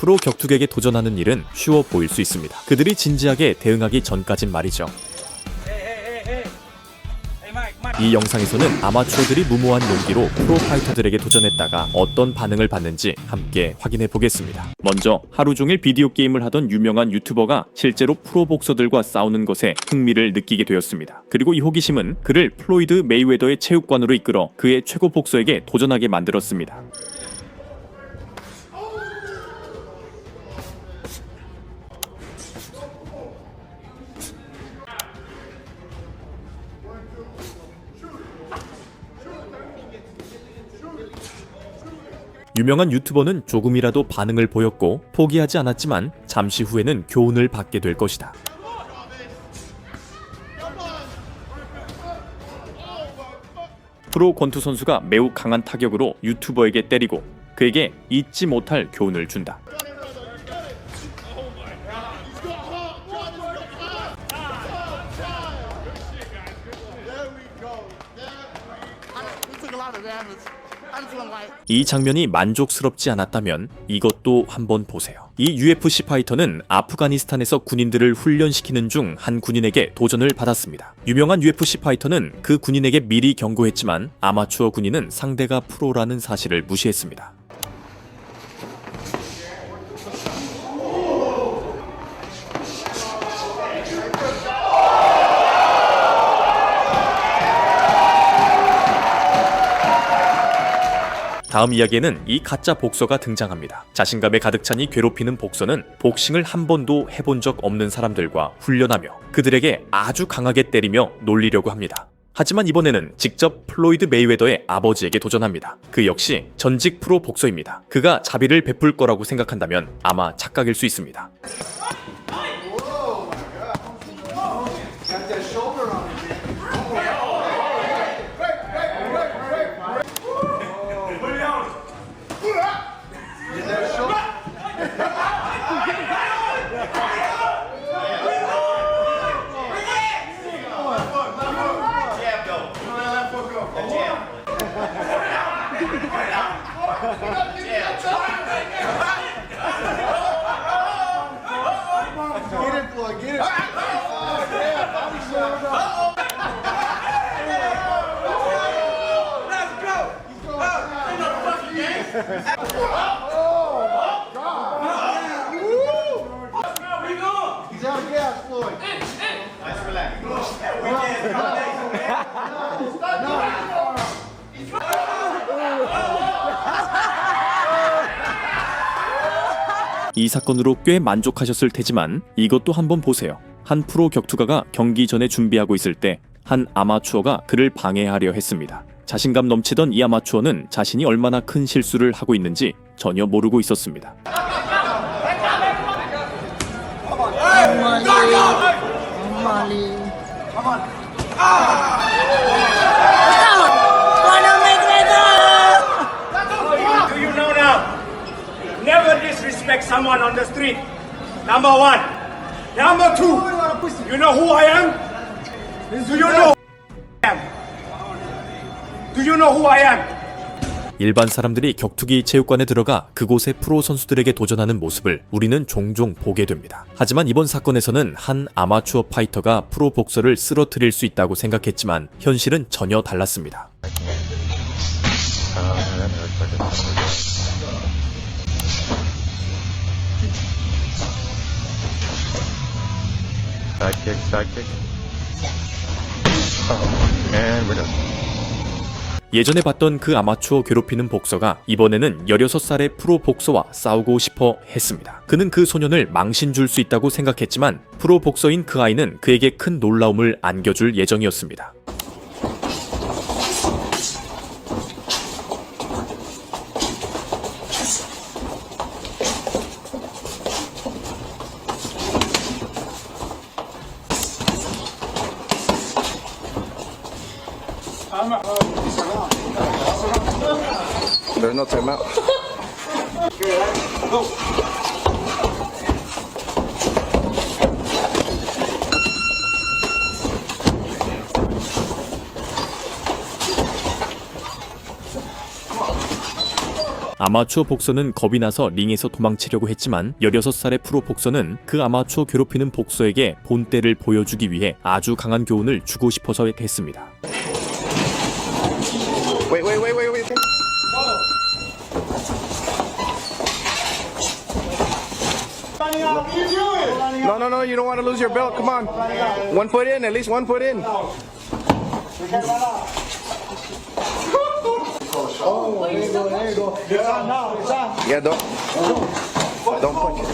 프로 격투객에 도전하는 일은 쉬워 보일 수 있습니다. 그들이 진지하게 대응하기 전까진 말이죠. 이 영상에서는 아마추어들이 무모한 용기로 프로 파이터들에게 도전했다가 어떤 반응을 받는지 함께 확인해 보겠습니다. 먼저 하루 종일 비디오 게임을 하던 유명한 유튜버가 실제로 프로 복서들과 싸우는 것에 흥미를 느끼게 되었습니다. 그리고 이 호기심은 그를 플로이드 메이웨더의 체육관으로 이끌어 그의 최고 복서에게 도전하게 만들었습니다. 유명한 유튜버는 조금이라도 반응을 보였고 포기하지 않았지만 잠시 후에는 교훈을 받게 될 것이다. 프로 권투 선수가 매우 강한 타격으로 유튜버에게 때리고 그에게 잊지 못할 교훈을 준다. 이 장면이 만족스럽지 않았다면 이것도 한번 보세요. 이 UFC 파이터는 아프가니스탄에서 군인들을 훈련시키는 중 한 군인에게 도전을 받았습니다. 유명한 UFC 파이터는 그 군인에게 미리 경고했지만 아마추어 군인은 상대가 프로라는 사실을 무시했습니다. 다음 이야기에는 이 가짜 복서가 등장합니다. 자신감에 가득 찬 이 괴롭히는 복서는 복싱을 한 번도 해본 적 없는 사람들과 훈련하며 그들에게 아주 강하게 때리며 놀리려고 합니다. 하지만 이번에는 직접 플로이드 메이웨더의 아버지에게 도전합니다. 그 역시 전직 프로 복서입니다. 그가 자비를 베풀 거라고 생각한다면 아마 착각일 수 있습니다. Yeah, Bobby showed up. oh, We going? He's out of gas, Floyd. Let's relax. 이 사건으로 꽤 만족하셨을 테지만 이것도 한번 보세요. 한 프로 격투가가 경기 전에 준비하고 있을 때 한 아마추어가 그를 방해하려 했습니다. 자신감 넘치던 이 아마추어는 자신이 얼마나 큰 실수를 하고 있는지 전혀 모르고 있었습니다. do you know now? Never disrespect someone on the street. Number one. Number two. You know who I am? Do you know who I am? Do you know who I am? 일반 사람들이 격투기 체육관에 들어가 그곳의 프로 선수들에게 도전하는 모습을 우리는 종종 보게 됩니다. 하지만 이번 사건에서는 한 아마추어 파이터가 프로 복서를 쓰러뜨릴 수 있다고 생각했지만 현실은 전혀 달랐습니다. Side kick, side kick. Oh, and we're done. 예전에 봤던 그 아마추어 괴롭히는 복서가 이번에는 16살의 프로 복서와 싸우고 싶어 했습니다. 그는 그 소년을 망신 줄 수 있다고 생각했지만 프로 복서인 그 아이는 그에게 큰 놀라움을 안겨줄 예정이었습니다. There's no timeout. 아마추어 복서는 겁이 나서 링에서 도망치려고 했지만 16살의 프로 복서는 그 아마추어 괴롭히는 복서에게 본때를 보여주기 위해 아주 강한 교훈을 주고 싶어서 했습니다. No, no, no, you don't want to lose your belt. Come on. One foot in, at least one foot in. Oh, there you go, there you go. It's on now, it's on. Yeah, don't. Don't punch it.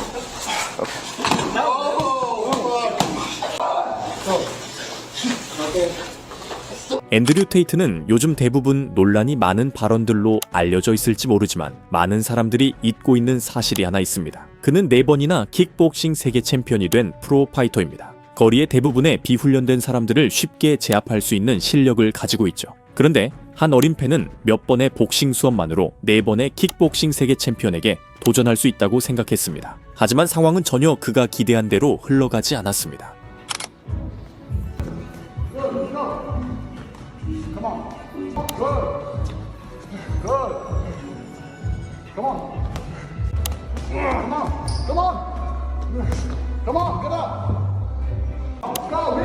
앤드류 테이트는 요즘 대부분 논란이 많은 발언들로 알려져 있을지 모르지만 많은 사람들이 잊고 있는 사실이 하나 있습니다. 그는 네 번이나 킥복싱 세계 챔피언이 된 프로 파이터입니다. 거리의 대부분의 비훈련된 사람들을 쉽게 제압할 수 있는 실력을 가지고 있죠. 그런데 한 어린 팬은 몇 번의 복싱 수업만으로 네 번의 킥복싱 세계 챔피언에게 도전할 수 있다고 생각했습니다. 하지만 상황은 전혀 그가 기대한 대로 흘러가지 않았습니다. Come on. Come on, get up. Go.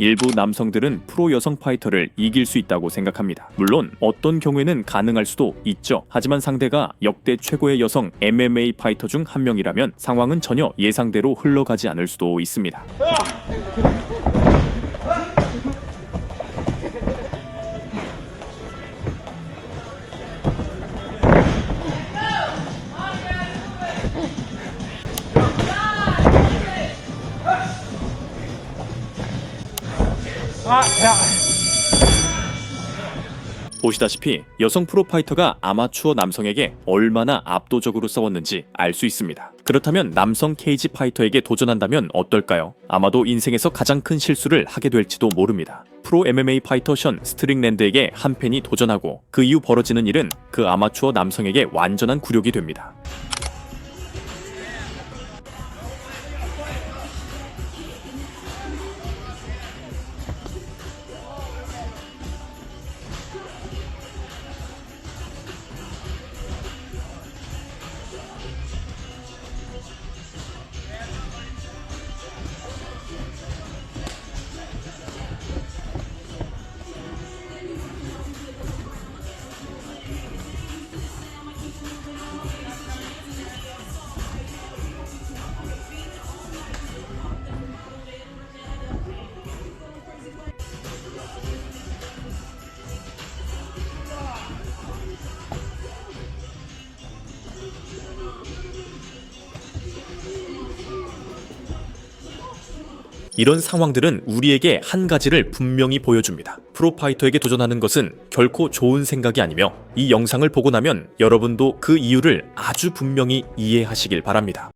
일부 남성들은 프로 여성 파이터를 이길 수 있다고 생각합니다. 물론 어떤 경우에는 가능할 수도 있죠. 하지만 상대가 역대 최고의 여성 MMA 파이터 중 한 명이라면 상황은 전혀 예상대로 흘러가지 않을 수도 있습니다. 보시다시피 여성 프로파이터가 아마추어 남성에게 얼마나 압도적으로 싸웠는지 알 수 있습니다. 그렇다면 남성 케이지 파이터에게 도전한다면 어떨까요? 아마도 인생에서 가장 큰 실수를 하게 될지도 모릅니다. 프로 MMA 파이터 션 스트링랜드에게 한 팬이 도전하고 그 이후 벌어지는 일은 그 아마추어 남성에게 완전한 굴욕이 됩니다. 이런 상황들은 우리에게 한 가지를 분명히 보여줍니다. 프로파이터에게 도전하는 것은 결코 좋은 생각이 아니며 이 영상을 보고 나면 여러분도 그 이유를 아주 분명히 이해하시길 바랍니다.